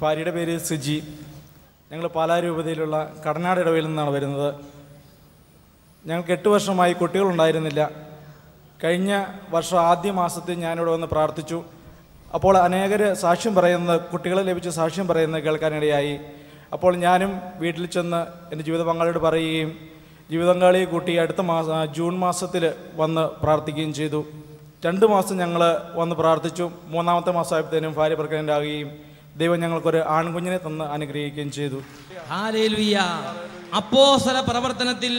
ഭാര്യയുടെ പേര് സുജി. ഞങ്ങൾ പാലാ രൂപതയിലുള്ള കടനാട് ഇടവയിൽ നിന്നാണ് വരുന്നത്. ഞങ്ങൾക്ക് എട്ട് വർഷമായി കുട്ടികളുണ്ടായിരുന്നില്ല. കഴിഞ്ഞ വർഷം ആദ്യ മാസത്തിൽ ഞാനിവിടെ വന്ന് പ്രാർത്ഥിച്ചു. അപ്പോൾ അനേകർ സാക്ഷ്യം പറയുന്നത് കുട്ടികളെ ലഭിച്ച സാക്ഷ്യം പറയുന്നത് കേൾക്കാനിടയായി. അപ്പോൾ ഞാനും വീട്ടിൽ ചെന്ന് എന്റെ ജീവിത പങ്കാളിയോട് പറയുകയും ജീവിത പങ്കാളിയെ കൂട്ടി അടുത്ത മാസം ജൂൺ മാസത്തിൽ വന്ന് പ്രാർത്ഥിക്കുകയും ചെയ്തു. രണ്ട് മാസം ഞങ്ങൾ വന്ന് പ്രാർത്ഥിച്ചു. മൂന്നാമത്തെ മാസമായപ്പോഴത്തേനും ഭാര്യ പ്രഗ്നന്റ് ആകുകയും ദൈവം ഞങ്ങൾക്കൊരു ആൺകുഞ്ഞിനെ തന്ന് അനുഗ്രഹിക്കുകയും ചെയ്തു. അപ്പോസല പ്രവർത്തനത്തിൽ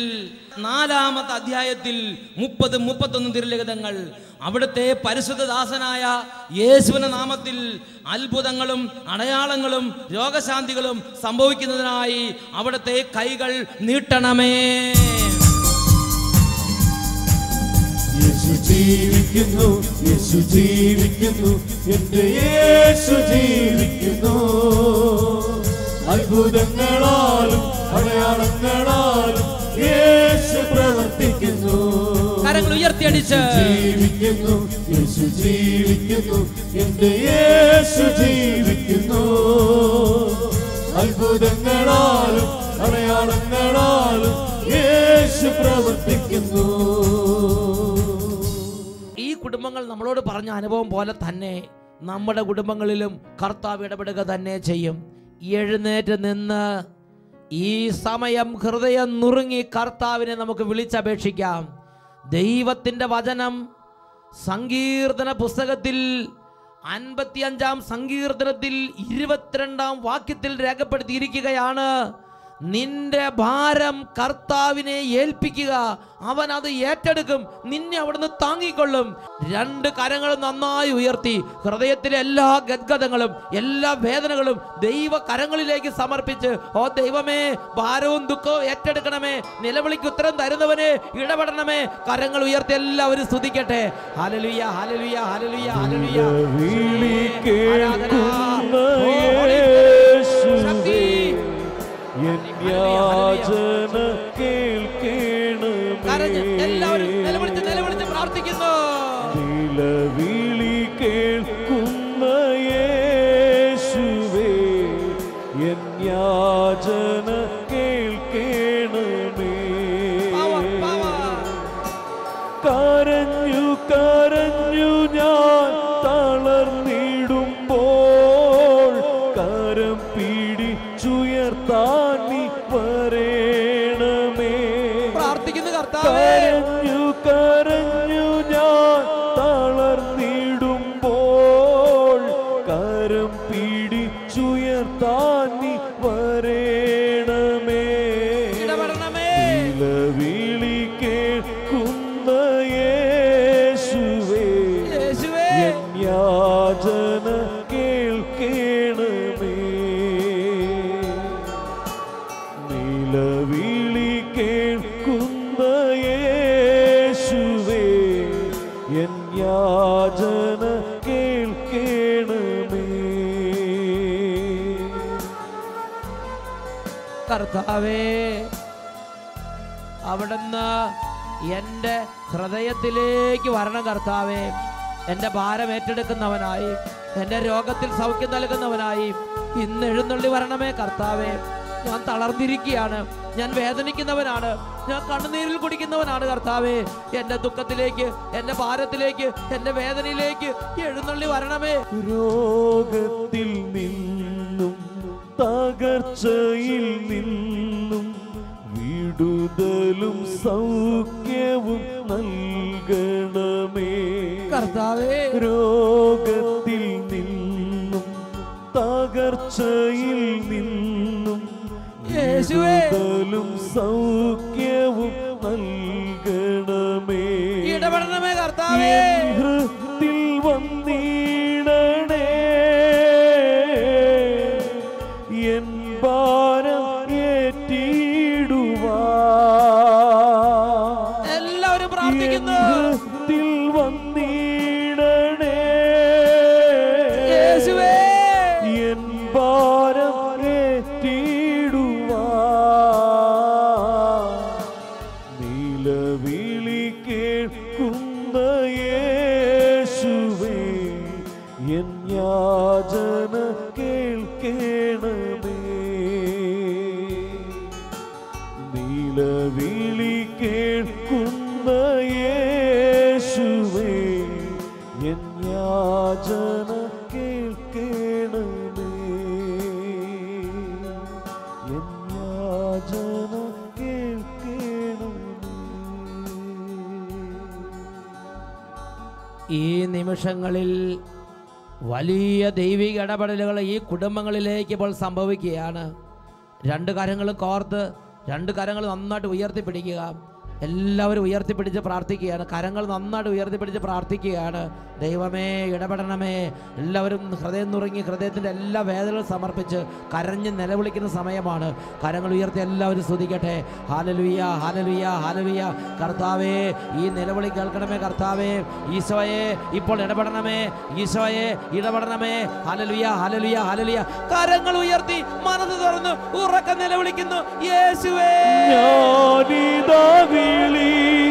നാലാമത്തെ അധ്യായത്തിൽ മുപ്പത് മുപ്പത്തൊന്ന് തിരുലിഖിതങ്ങൾ. അവിടുത്തെ പരിശുദ്ധദാസനായ യേശുവിന്റെ നാമത്തിൽ അത്ഭുതങ്ങളും അടയാളങ്ങളും രോഗശാന്തികളും സംഭവിക്കുന്നതിനായി അവിടുത്തെ കൈകൾ നീട്ടണമേ. യേശു ജീവിക്കുന്നു യേശു ജീവിക്കുന്നു എന്റെ യേശു ജീവിക്കുന്നു. അത്ഭുതങ്ങളാലും അടയാളങ്ങളാലും യേശു പ്രവർത്തിക്കുന്നു. കരങ്ങൾ ഉയർത്തിയടിച്ച്. ജീവിക്കുന്നു യേശു ജീവിക്കുന്നു എന്റെ യേശു ജീവിക്കുന്നു. അത്ഭുതങ്ങളാലും അടയാളങ്ങളാലും യേശു പ്രവർത്തിക്കുന്നു. കുടുംബങ്ങൾ നമ്മളോട് പറഞ്ഞ അനുഭവം പോലെ തന്നെ നമ്മുടെ കുടുംബങ്ങളിലും കർത്താവ് ഇടപെടുക തന്നെ ചെയ്യും. എഴുന്നേറ്റ് നിന്ന് ഈ സമയം ഹൃദയം നുറുങ്ങി കർത്താവിനെ നമുക്ക് വിളിച്ചപേക്ഷിക്കാം. ദൈവത്തിന്റെ വചനം സങ്കീർത്തന പുസ്തകത്തിൽ അൻപത്തിയഞ്ചാം സങ്കീർത്തനത്തിൽ ഇരുപത്തിരണ്ടാം വാക്യത്തിൽ രേഖപ്പെടുത്തിയിരിക്കുകയാണ്. നിന്റെ ഭാരം കർത്താവിനെ ഏൽപ്പിക്കുക. അവൻ അത് ഏറ്റെടുക്കും. നിന്നെ അവിടുന്ന് താങ്ങിക്കൊള്ളും. രണ്ട് കരങ്ങൾ നന്നായി ഉയർത്തി. ഹൃദയത്തിലെ എല്ലാ ഗദ്ഗതങ്ങളും എല്ലാ വേദനകളും ദൈവ കരങ്ങളിലേക്ക് സമർപ്പിച്ച് ഓ ദൈവമേ ഭാരവും ദുഃഖവും ഏറ്റെടുക്കണമേ. നിലവിളിക്ക് ഉത്തരം തരുന്നവനെ ഇടപെടണമേ. കരങ്ങൾ ഉയർത്തി എല്ലാവരും സ്തുതിക്കട്ടെ. ഹലലുയ ഹലലുയ ഹലലുയ ഹല്ലേലൂയ. എല്ലാവരും Fortaleza. എൻ യാചന കേൾക്കണമേ കർത്താവേ അവിടുന്ന് എന്റെ ഹൃദയത്തിലേക്ക് വരണം കർത്താവേ. എന്റെ ഭാരം ഏറ്റെടുക്കുന്നവനായി എന്റെ രോഗത്തിൽ സൗഖ്യം നൽകുന്നവനായി ഇന്ന് എഴുന്നള്ളി വരണമേ കർത്താവേ. ഞാൻ തളർന്നിരിക്കുകയാണ്. ഞാൻ വേദനിക്കുന്നവനാണ്. ഞാൻ കണ്ണുനീരിൽ കുടിക്കുന്നവനാണ് കർത്താവേ. എന്റെ ദുഃഖത്തിലേക്ക് എന്റെ ഭാരത്തിലേക്ക് എന്റെ വേദനയിലേക്ക് എഴുന്നള്ളി വരണമേ. രോഗത്തിൽ നിന്നും തകർച്ചയിൽ നിന്നും വിടുതലും സൗഖ്യവും നൽകണമേ. കർത്താവേ. രോഗത്തിൽ നിന്നും തകർച്ചയിൽ നിന്നും വിടുതലും സൗഖ്യവും നൽകണമേ. ഇടപെടണമേ കർത്താവേ. യാചന കേൾക്കണമേ. നീലവിളി കേൾക്കുന്ന ഈ നിമിഷങ്ങളിൽ വലിയ ദൈവിക ഇടപെടലുകൾ ഈ കുടുംബങ്ങളിലേക്ക് ഇപ്പോൾ സംഭവിക്കുകയാണ്. രണ്ട് കരങ്ങൾ കോർത്ത് രണ്ട് കരങ്ങൾ നന്നായിട്ട് ഉയർത്തിപ്പിടിക്കുക. എല്ലാവരും ഉയർത്തിപ്പിടിച്ച് പ്രാർത്ഥിക്കുകയാണ്. കരങ്ങൾ നന്നായിട്ട് ഉയർത്തിപ്പിടിച്ച് പ്രാർത്ഥിക്കുകയാണ്. ദൈവമേ ഇടപെടണമേ. എല്ലാവരും ഹൃദയം നുറങ്ങി ഹൃദയത്തിന്റെ എല്ലാ വേദനകളും സമർപ്പിച്ച് കരഞ്ഞ് നിലവിളിക്കുന്ന സമയമാണ്. കരങ്ങൾ ഉയർത്തി എല്ലാവരും സ്തുതിക്കട്ടെ. ഹാലലുയ്യ ഹാലലുയ്യ ഹാലലുയ്യ കർത്താവേ ഈ നിലവിളി കേൾക്കണമേ കർത്താവേ. ഈശോയെ ഇപ്പോൾ ഇടപെടണമേ. ഈശോയെ ഇടപെടണമേ. ഹാലലുയ്യ ഹാലലുയ്യ ഹാലലുയ്യ കരങ്ങൾ ഉയർത്തി മനസ്സ് തുറന്ന് ഉറക്കം നിലവിളിക്കുന്നു. യേശുവേ. really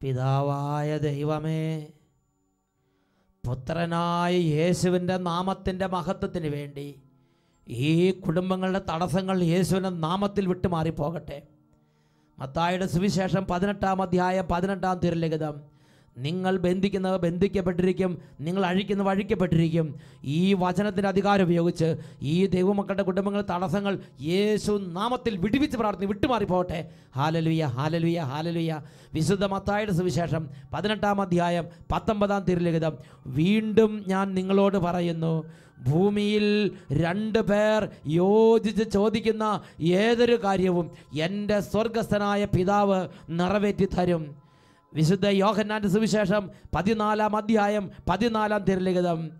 പിതാവായ ദൈവമേ പുത്രനായ യേശുവിന്റെ നാമത്തിന്റെ മഹത്വത്തിന് വേണ്ടി ഈ കുടുംബങ്ങളുടെ തടസ്സങ്ങൾ യേശുവിന്റെ നാമത്തിൽ വിട്ടുമാറിപ്പോകട്ടെ. മത്തായുടെ സുവിശേഷം പതിനെട്ടാം അധ്യായം പതിനെട്ടാം തിരുലിഖിതം നിങ്ങൾ ബന്ധിക്കുന്നത് ബന്ധിക്കപ്പെട്ടിരിക്കും. നിങ്ങൾ അഴിക്കുന്നത് അഴിക്കപ്പെട്ടിരിക്കും ഈ വചനത്തിന്റെ അധികാരം ഉപയോഗിച്ച് ഈ ദൈവമക്കളുടെ കുടുംബങ്ങൾ തടസ്സങ്ങൾ യേശു നാമത്തിൽ വിടുവിച്ച് പ്രാർത്ഥന വിട്ടുമാറിപ്പോട്ടെ ഹാലലുയ ഹാലലുയ ഹാലലുയ. വിശുദ്ധ മത്തായുടെ സുവിശേഷം പതിനെട്ടാം അധ്യായം പത്തൊമ്പതാം തിരുലിഖിതം വീണ്ടും ഞാൻ നിങ്ങളോട് പറയുന്നു ഭൂമിയിൽ രണ്ട് പേർ യോജിച്ച് ചോദിക്കുന്ന ഏതൊരു കാര്യവും എന്റെ സ്വർഗസ്ഥനായ പിതാവ് നിറവേറ്റി തരും വിശുദ്ധ യോഹന്നാന്റെ സുവിശേഷം പതിനാലാം അധ്യായം പതിനാലാം തിരലിഖിതം.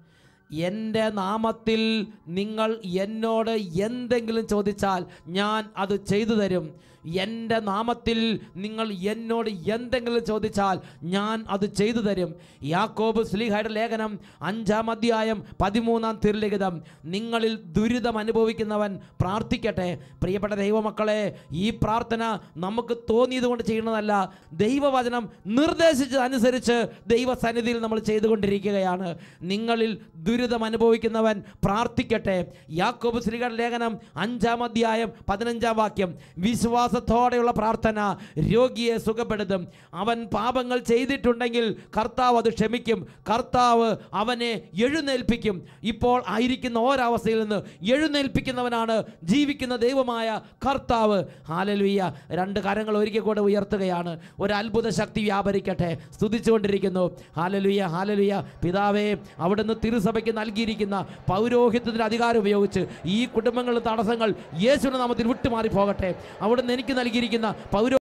എന്റെ നാമത്തിൽ നിങ്ങൾ എന്നോട് എന്തെങ്കിലും ചോദിച്ചാൽ ഞാൻ അത് ചെയ്തു തരും. എന്റെ നാമത്തിൽ നിങ്ങൾ എന്നോട് എന്തെങ്കിലും ചോദിച്ചാൽ ഞാൻ അത് ചെയ്തു തരും. യാക്കോബ് സ്ലീഹയുടെ ലേഖനം അഞ്ചാം അധ്യായം പതിമൂന്നാം തിരുലിഖിതം. നിങ്ങളിൽ ദുരിതം അനുഭവിക്കുന്നവൻ പ്രാർത്ഥിക്കട്ടെ. പ്രിയപ്പെട്ട ദൈവമക്കളെ ഈ പ്രാർത്ഥന നമുക്ക് തോന്നിയത് കൊണ്ട് ചെയ്യുന്നതല്ല. ദൈവവചനം നിർദ്ദേശിച്ചതനുസരിച്ച് ദൈവസന്നിധിയിൽ നമ്മൾ ചെയ്തുകൊണ്ടിരിക്കുകയാണ്. നിങ്ങളിൽ ദുരിതം അനുഭവിക്കുന്നവൻ പ്രാർത്ഥിക്കട്ടെ. യാക്കോബ് ശ്രീകട ലേഖനം അഞ്ചാം അധ്യായം പതിനഞ്ചാം വാക്യം. വിശ്വാസത്തോടെയുള്ള പ്രാർത്ഥന രോഗിയെ സുഖപ്പെടുത്തും. അവൻ പാപങ്ങൾ ചെയ്തിട്ടുണ്ടെങ്കിൽ കർത്താവ് അത് ക്ഷമിക്കും. കർത്താവ് അവനെ എഴുന്നേൽപ്പിക്കും. ഇപ്പോൾ ആയിരിക്കുന്ന ഒരവസ്ഥയിൽ നിന്ന് എഴുന്നേൽപ്പിക്കുന്നവനാണ് ജീവിക്കുന്ന ദൈവമായ കർത്താവ്. ഹാലലുയ്യ രണ്ട് കരങ്ങൾ ഒരിക്കൽ കൂടെ ഉയർത്തുകയാണ്. ഒരു അത്ഭുത ശക്തി വ്യാപരിക്കട്ടെ. സ്തുതിച്ചുകൊണ്ടിരിക്കുന്നു. ഹാലലുയ്യ ഹാലലുയ്യ പിതാവേ അവിടുന്ന് തിരുസഭയ്ക്ക് നൽകിയിരിക്കുന്ന പൗരോഹിത്യത്തിന് അധികാരം ഉപയോഗിച്ച് ഈ കുടുംബങ്ങളുടെ തടസ്സങ്ങൾ യേശുവിന്റെ നാമത്തിൽ വിട്ടുമാറി പോകട്ടെ അവിടുന്ന് എനിക്ക് നൽകിയിരിക്കുന്ന പൗരോ